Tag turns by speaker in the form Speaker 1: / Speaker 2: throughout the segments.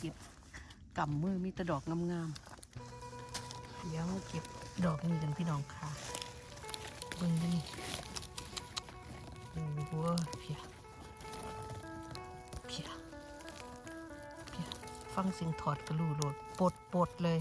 Speaker 1: เก็บกำมือมีแต่ดอกงามๆเดี๋ยวเก็บดอกนี้กันพี่น้องค่ะเบิ่งกันนี่โอ้โหเพียเพียเพียฟังเสียงถอดกระลูโลดปดปดเลย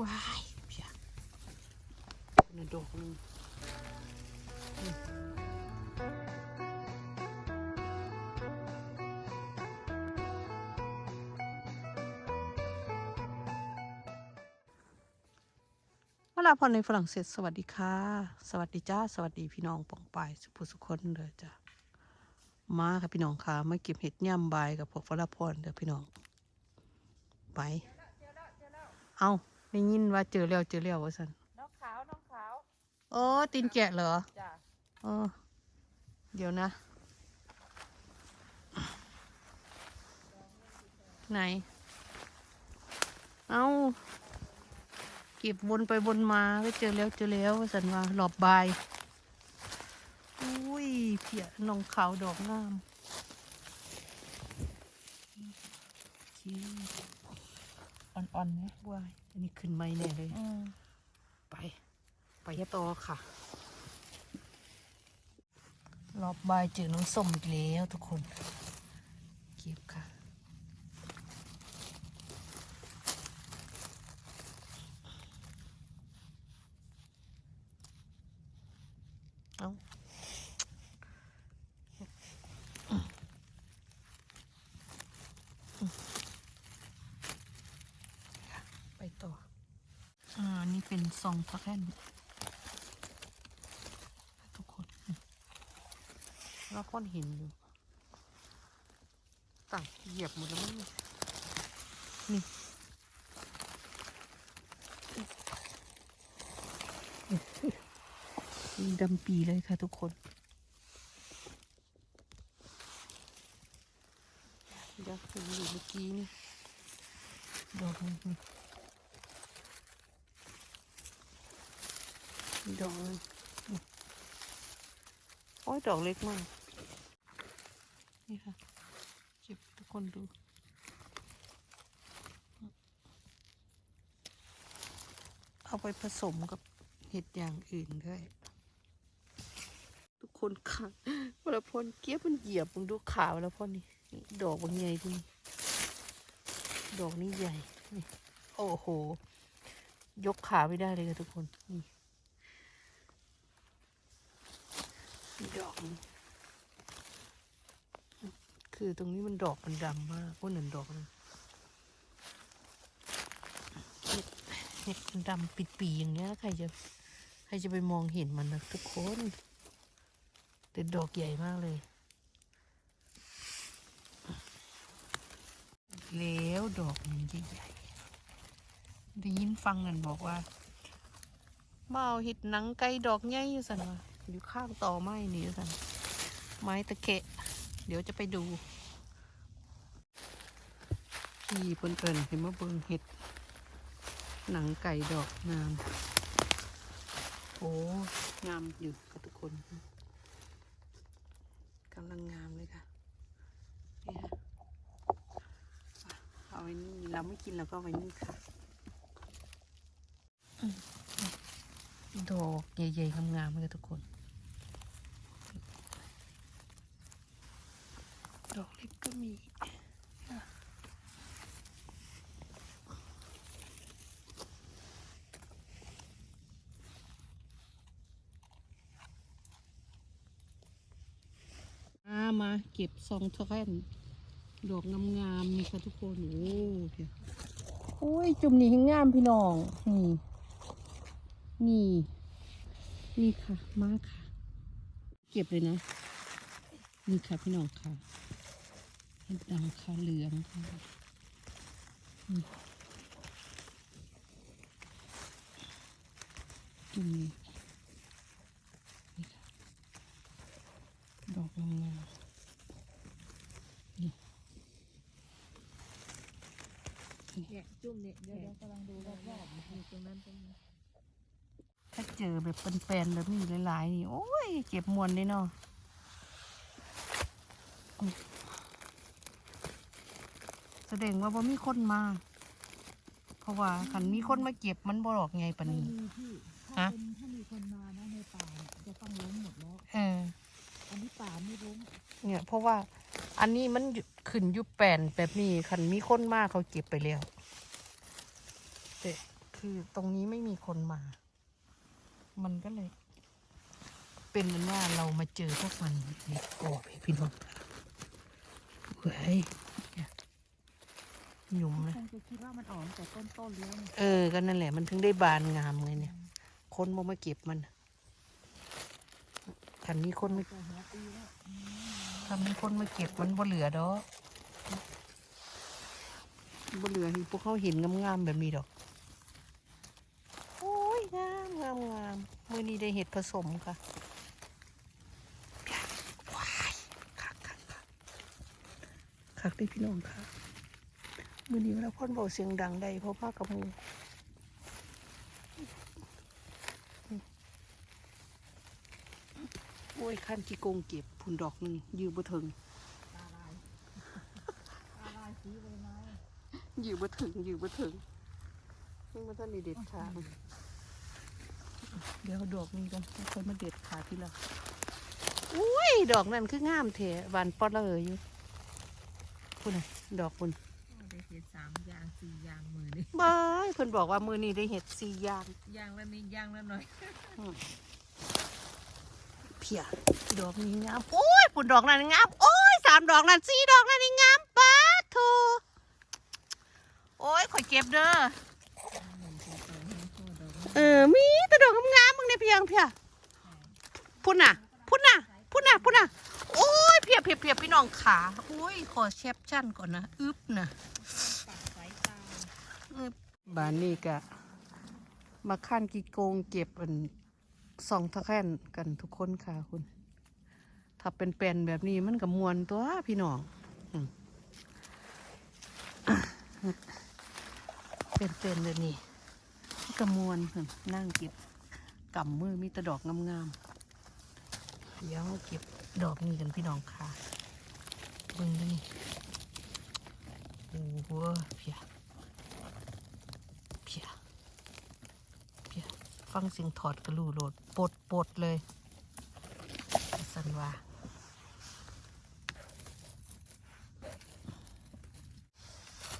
Speaker 1: ว้ายเพียนี่ดอกนึง วลาพอในฝรั่งเศสสวัสดีค่ะ สวัสดีจ้า สวัสดีพี่น้องปองปายสุภุสุคนเด้อจ้ามาค่ะพี่น้องค่ะมาเก็บเห็ดย่ำบายกับพวกฝรั่งพรเด้อพี่น้อง ไป เอาได้ยินว่าเจอแล้วเจอแล้วว่าสัน
Speaker 2: น้องขาวน้องขาว
Speaker 1: โอ้ตีนแกะเหรอ
Speaker 2: จ้ะ
Speaker 1: เออเดี๋ยวนะ ไหน เอา เก็บวนไปวนมาก็เจอแล้วเจอแล้วสันว่าหลอบบายอุ้ยเพียน้องขาวดอกงามโอเคอ่อนๆนะวายอันนี้ขึ้นไม่แน่เลย
Speaker 2: อืม
Speaker 1: ไป ไปต่อค่ะรอบบายเจอน้องส้มอีกแล้วทุกคน เก็บค่ะ เอาไปต่อ อ่า นี่ เป็นซองพักแค่นทุกคนแล้วก้อนหินอยู่ต่างเหยียบหมดแล้วมั้งเนี่ยนี่นี่ดำปีเลยค่ะทุกคน ยักษ์อยู่เมื่อกี้นี่ดอกนี้ ดอกเลยโอ้ยดอกเล็กมาก นี่ค่ะเก็บทุกคนดูเอาไปผสมกับเห็ดอย่างอื่นด้วย ทุกคนค่ะวลาพลเก็บมันเหยียบมึงดูขาวแล้วพลนี่นี่ดอกบางใหญ่ดิดอกนี้ใหญ่ โอ้โห ยกขาไม่ได้เลยค่ะทุกคนนี่ ดอก คือตรงนี้มันดอกมันดำมากโอ้หนึ่งดอกนะเห็ดเห็ดมันดำปิดปีอย่างเงี้ยใครจะใครจะไปมองเห็นมันนะทุกคนแต่ดอกใหญ่มากเลย แล้วดอกมันใหญ่ๆได้ยินฟังกันบอกว่าเอาเห็ดหนังไก่ดอกใหญ่อยู่สันว่า อยู่ข้างต่อไม้นี่สันไม้ตะเกะ เดี๋ยวจะไปดูที่เพิ่นเอินเห็นมาเบิงเห็ด หนังไก่ดอกงาม โอ้งามอยู่ค่ะทุกคนกำลังงามเลยค่ะนี่ค่ะเอาไว้นี่เราไม่กินเราก็าไว้นี่ค่ะดอกใหญ่ๆงามๆเลยค่ะทุกคน ดอกเล็กก็มีมามาเก็บซองทแคนดอกงามๆนี่ค่ะทุกคนโอ้เดี๋ยวโอ้ย จุ่มนี่ห้งามพี่น้อง นี่ นี่ นี่ค่ะ มากค่ะ เก็บเลยนะ นี่ค่ะพี่น้องค่ะ ดดำค่ะเหลืองค่ะจุ่มดอกงามๆนี่
Speaker 2: เนี่ยจุ่มเนี่ยเดี๋ยวเดี๋ยวกำลังดูรอบๆอยู่ตรงนั้นตรงนี้
Speaker 1: ถ้าเจอแบบเป็นๆแบบนี้หลายๆนี่ โอ้ย เก็บมวนเลยเนาะ ดงว่าบ่มีคนมา เพราะว่าคันมีคนมาเก็บมันบ่ดอกไงปาน
Speaker 2: ไม่
Speaker 1: นี้
Speaker 2: มีพี่ถ้า
Speaker 1: ฮะ
Speaker 2: เป็นถ้ามีคนมานะในป่าเนี่ยจะต้องล้มหมดแล้ว
Speaker 1: เออ
Speaker 2: อันนี้ป่าไม่ล้ม
Speaker 1: เนี่ยเพราะว่าอันนี้มันอยู่ขึ้นอยู่แปลนแบบนี้คันมีคนมาเขาเก็บไปแล้วแต่คือตรงนี้ไม่มีคนมา มันก็เลย เป็นเหมือนว่าเรามาเจอพวกมันในกอบพี่น้องเฮ้ยเนี่ย หยุ่มเลย
Speaker 2: คงจะคิดว่ามันออกตั้งแต่ต้นๆแล้วเนี่ย
Speaker 1: เออ ก็นั่นแหละ มันถึงได้บานงามไงเนี่ย คนมามาเก็บมันคันมีคนมา
Speaker 2: จะหัวปีแล้วอืม
Speaker 1: ถ้ามีคนมาเก็บมันบ่เหลือดอกบ่เหลือให้พวกเขาเห็นงามๆแบบนี้ดอก โอ้ยงามงามงามมื่อนี้ได้เห็ดผสมค่ะว้ายคักคักคักคักได้พี่น้องค่ะ มื่อนี้เราพ่นเบาเสียงดังได้เพราะว่ากับหมูโอ้ยขั้นกี่โกงเก็บผุนดอกหนึ่งยืมบ่ถึง
Speaker 2: ตาลายตาลายสีใบไม้
Speaker 1: ยืมบ่ถึงยืมบ่ถึงนี่มันท่านได้เด็ดขาดเดี๋ยวดอกนี้กันค่อยมาเด็ดขาทีหละอุ้ยดอกนั่นคืองามแท้หวานปอดเลยอยู่คุณน่ะดอกคุณ
Speaker 2: ได้เห็ดสามอย่างสี่อย่างมือนี่
Speaker 1: บายเพิ่นบอกว่ามือนี้ได้เห็ดสี่อย่าง
Speaker 2: อย่างละนิดอย่างละหน่อย
Speaker 1: เพียดอกนี้งามโอ้ยปุ่นดอกนั้นงามโอ้ยสามดอกนั้นสี่ดอกนั้นนี่งามป้าโทโอ้ยข่อยเก็บเด้อ
Speaker 2: เหมือนจะเจอให้ทั่วดอก
Speaker 1: เออมีแต่ดอกงามๆมึงเนี่ยเพียงเพียพุ่นน่ะ พุ่นน่ะ พุ่นน่ะ พุ่นน่ะโอ้ยเพียบเพียบเพียบพี่น้องขาโอ้ยขอแชปชั่นก่อนนะอึบนะ
Speaker 2: ปากสายตา
Speaker 1: บ้านนี้กะมาขั้นกีโกงเก็บอันสองตะแค่นกันทุกคนค่ะคุณ ถ้าเป็นแปนแบบนี้มันก็มวนตัวพี่น้องเป็นเป็นๆแบบนี้มันก็มวนพุ่นนั่งเก็บกำมือมีแต่ดอกงามๆเดี๋ยวเก็บดอกนี้กันพี่น้องค่ะเบิ่งนี่โอ้โหพียเพียเพีย ฟังเสียงถอดกระลูโหลดปดปดเลยสันว่า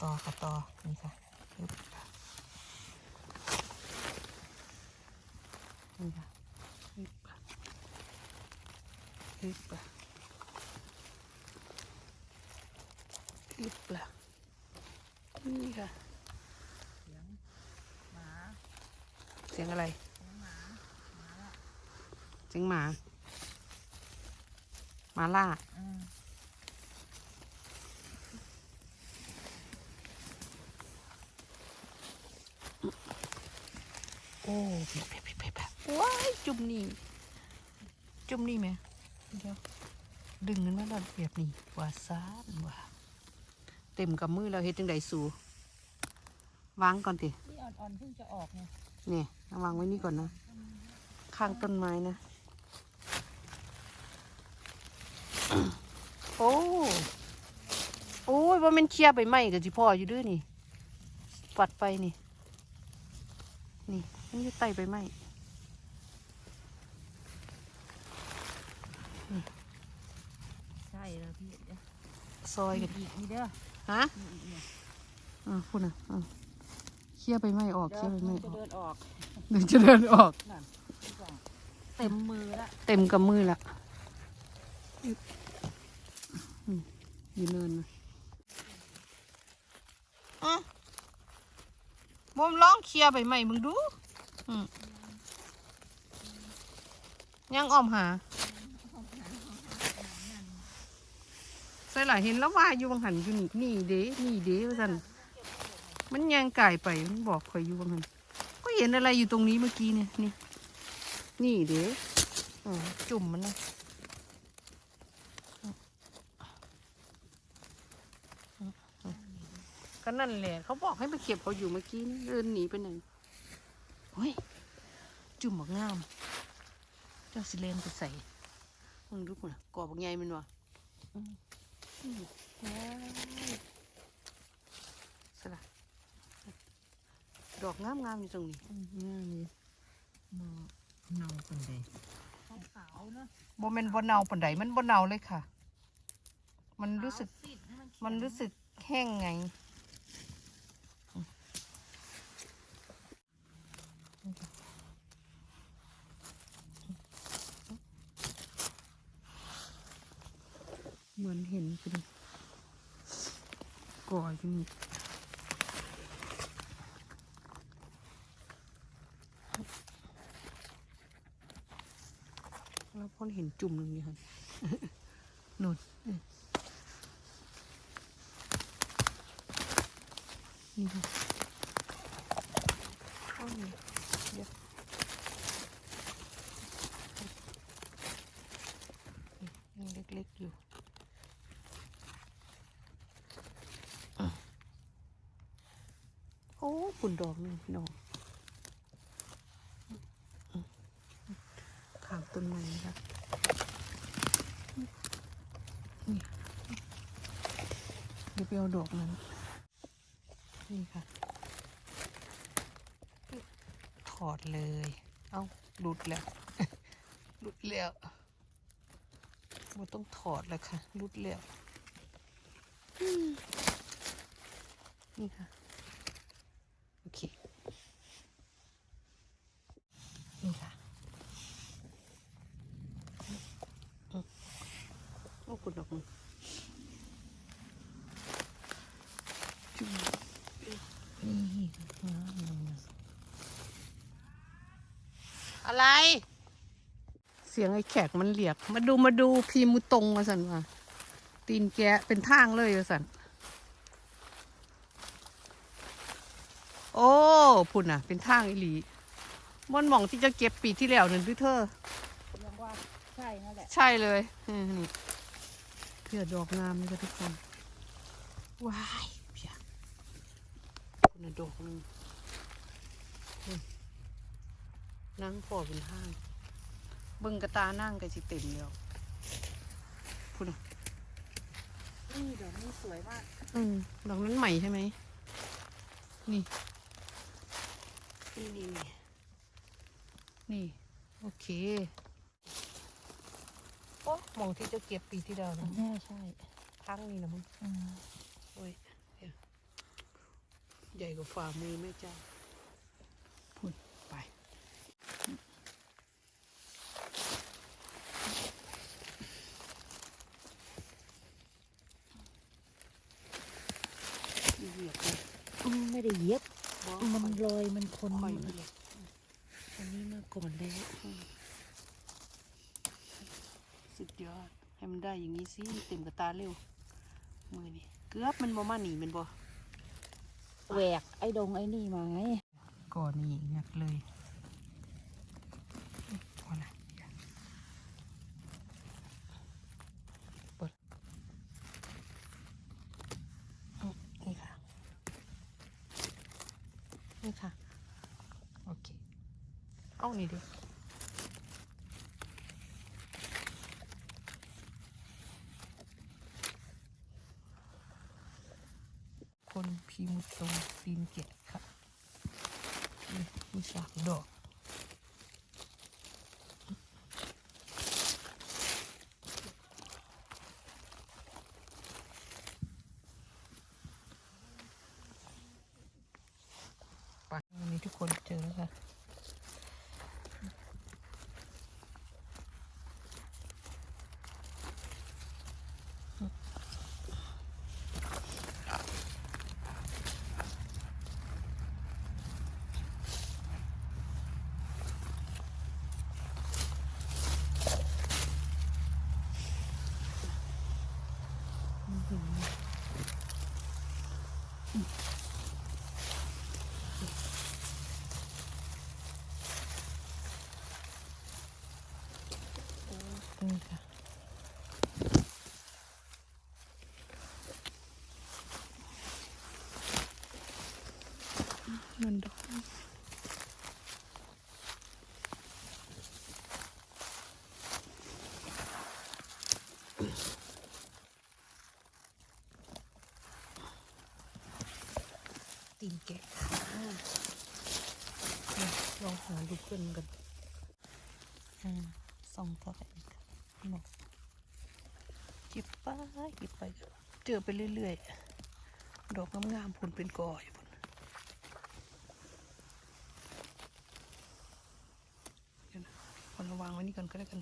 Speaker 1: ต่อค่ะต่อนี่ค่ะปึ๊บนี่ค่ะปึ๊บปึ๊บปึ๊บละนี่ค่ะ
Speaker 2: เสียงหมา
Speaker 1: เสียงอะไร
Speaker 2: เสียงหมาหมาละ
Speaker 1: เสียงหมาหมาล่า
Speaker 2: อืม
Speaker 1: โอ้เพียบเพียบเพียบเพียบเพียบว้ายจุ่มนี่ จุ่มนี่ไหมเดี๋ยวดึงกันมาแบบแบบนี้ว่าซานว่าเต็มกับมือแล้วเฮ็ดจังไดสูวางก่อนติ
Speaker 2: นี่อ่อนๆเพิ่งจะออกไง
Speaker 1: นี่เอาวางไว้นี่ก่อนนะ ข้างต้นไม้นะ โอ้โอ้ยว่ามันเคลียร์ไปไหมกับจิพ่ออยู่เด้วยนี่ ปัดไปนี่ นี่มันอยู่ใต้ไปไหม
Speaker 2: ใช่แล้วพี่เดี๋ยว
Speaker 1: ซอยกัน
Speaker 2: อีกนี่เด้อ
Speaker 1: ฮะ
Speaker 2: มีอีกเนี่ย
Speaker 1: อ่าพูดนะอ่า เคลียร์ไปไหมออก
Speaker 2: เดี๋
Speaker 1: เคลียร์ไปไหม
Speaker 2: จะ
Speaker 1: ออก
Speaker 2: เดินออก
Speaker 1: เดี๋ยวจะเดินออก
Speaker 2: นั่นพี่กองเต็มมือละ
Speaker 1: เต็มกับมือละอึ๊บอืมอยู่เนินนะอะมมร้องเคลียร์ไปไหมมึงดูอืมยังอ้อมหาใส่หลายเห็นแล้วว่าอยู่บางหันอยู่นี่นี่เด้นี่เด้ว่าสัน มันยังไก่ไปมันบอกข่อยอยู่บางหัน ก็เห็นอะไรอยู่ตรงนี้เมื่อกี้เนี่ยนี่ นี่เด้อจุ่มมันนะก็นั่นแหละเขาบอกให้ไปเก็บเขาอยู่เมื่อกี้เดินหนีไปไหนเฮ้ยจุ่มบักงาม เจ้าสิเลนไปใส่มึงดูคุณกอบบักใหญ่มันวะอืมอืมว้าว ดอกงามๆอยู่ตรงนี้
Speaker 2: อืมงามเลยเนาเนาคนใดขาวๆเนาะ
Speaker 1: บ่แม่นบ่เน่าปานใดมันบ่เน่าเลยค่ะ มันรู้สึก
Speaker 2: ขาวซีดให้เขียว
Speaker 1: มันรู้สึกแห้งไงเหมือนเห็นเป็นก่ออยู่นี่แล้ว พ่นเห็นจุ่มหนึงนี่ค่ะนู่นนี่ค่ะอ้าวเดี๋ยวนี่ยังเล็กๆอยู่อะโอ้ปุ่นดอกหนึ่งพี่น้องอืมขามต้นไม้นะคะนี่เดี๋ยว ไปเอาดอกนั้นนี่ค่ะ ถอดเลย เอ้าหลุดแล้วหลุดแล้วมันต้องถอดแล้วค่ะหลุดแล้วนี่ค่ะ โอเค นี่ค่ะอืมโอ้คุณดอกมือจุ๊บ
Speaker 2: นี่งามเลยนะ
Speaker 1: อะไร เสียงไอ้แขกมันเรียก มาดูมาดูพีมุตรงมาสันว่าตีนแกะเป็นทางเลยว่าสันโอ้พุ่นน่ะ เป็นทางอีหลีบอนหมองที่จะเก็บปีที่แล้วนั่นคือเธอ
Speaker 2: ยังว่าใช่นั่นแหละ
Speaker 1: ใช่เลยอืมนี่เพื่อดอกงามนี่ค่ะทุกคนว้ายเพียคุณน่ะดอกหนึงอืม นั่งพอเป็นห้างเบิ่งกระตานั่งก็สิเต็มแล้วพุ่นน่ะ
Speaker 2: นี่ดอกนี้สวยมาก
Speaker 1: อืมดอกนั้นใหม่ใช่ไหมนี่นี่นี่นี่นี่ โอเคโอ้มองที่จะเก็บปีที่แล้วนะ
Speaker 2: แน่ใช่
Speaker 1: ทั้งนี่นะมึง
Speaker 2: อืม
Speaker 1: โอ้ยเดี๋ยวใหญ่กว่าฝ่ามือแม่เจ้าพุ่นไป เหยียบเลย
Speaker 2: อืม ไม่ได้เย็บ
Speaker 1: บ่
Speaker 2: มันลอยมันคน
Speaker 1: ค่อย
Speaker 2: หมด
Speaker 1: เหยียบอันนี้มาก่อนแล้วอืมสุดยอด ให้มันได้อย่างนี้สิเต็มกระตาเร็ว มือนี่เกือบมันบ่มาหนีมันบ่
Speaker 2: แหวกไอ้ดงไอ้นี่มาไง
Speaker 1: ก่อนนี่งักเลยพอละเปิดอืมนี่ค่ะ นี่ค่ะ โอเค เอานี่ดิคนพิมพ์ตรงตีนเกะค่ะนี่มีสามดอกไปวันนี้ทุกคนเจอแล้วค่ะ นี่ค่ะ มันดอกตีนแกะลองหาดูเพื่อนกันอ่าสองเท่าไหร่เนาะเก็บไปเก็บไปเจอไปเรื่อยๆ ดอกงามๆผลเป็นกออยู่พุ่นเดี๋ยวนะ คนระวางไว้นี่ก่อนก็แล้วกัน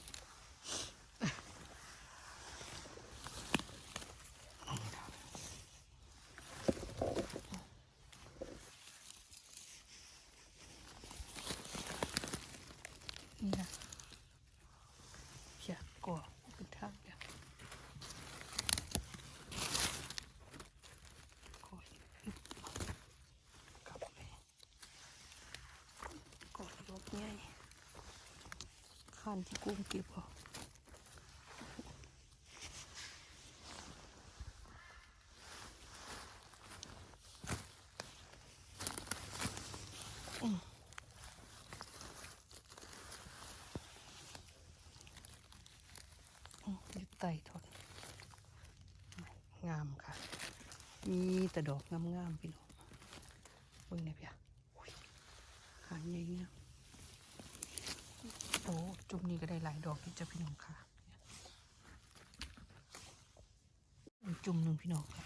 Speaker 1: นี่นะเขียก่อเป็นทางเดียวก่ออึ๊บกลับไปก่อยกใหญ่ ข้านที่กุ้งเก็บเอาอืมอืมอยู่ใต้ทนงามค่ะ มีแต่ดอกงามๆพี่น้องเบิ่งเนี่ยพี่อะอุ้ยหางใหญ่งามโอ้จุ่มนี้ ก็ได้ายดอกที่จะพี่น้องค่ะ จุ่มหนึ่งพี่น้องค่ะ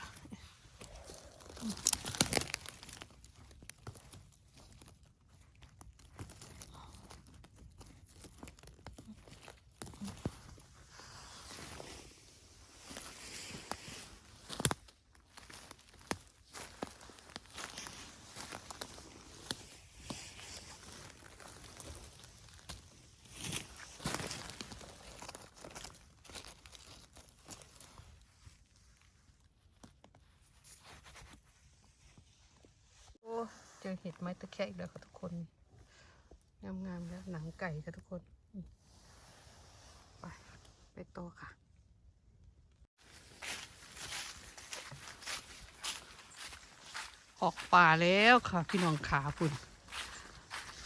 Speaker 1: โอ้ เจอเห็ดไม้ตะแคงอีกแล้วค่ะทุกคน งามๆแล้วหนังไก่ค่ะทุกคน ไป ไปต่อค่ะออกป่าแล้วค่ะ พี่น้องขาพุ่น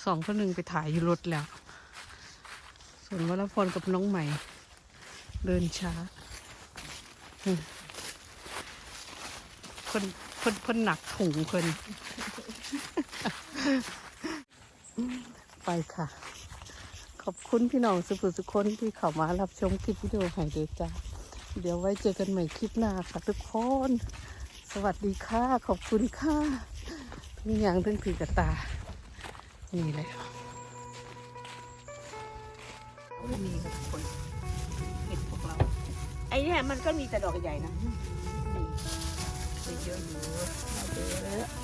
Speaker 1: สองคนหนึ่งไปถ่ายอยู่รถแล้ว ส่วนวรพรกับน้องใหม่ เดินช้าคนคนคนหนักถุงคน ไปค่ะ ขอบคุณพี่น้องสุภุสุคนที่เข้ามารับชมคลิปวิดีโอให้เดจ้าเดี๋ยวไว้เจอกันใหม่คลิปหน้าค่ะทุกคน สวัสดีค่ะ ขอบคุณค่ะมีอย่างถึงถือกระตา นี่แหละนี่ค่ะทุกคนเห็ดพวกเรา
Speaker 2: ไอ้เนี่ยมันก็มีแต่ดอกใหญ่นะ
Speaker 1: นี่เยอะอยู่มาเด้อ